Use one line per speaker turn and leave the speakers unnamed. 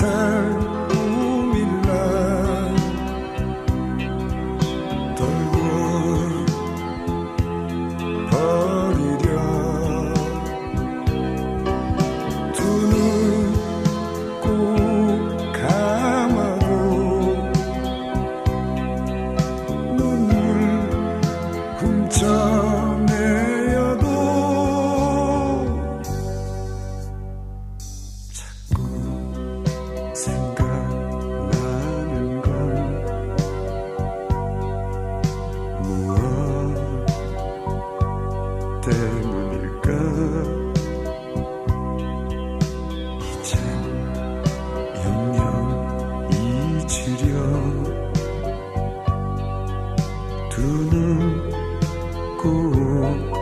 turn. 생각나는 건 무엇 때문일까? 이젠 영영 잊으려 두눈 꼬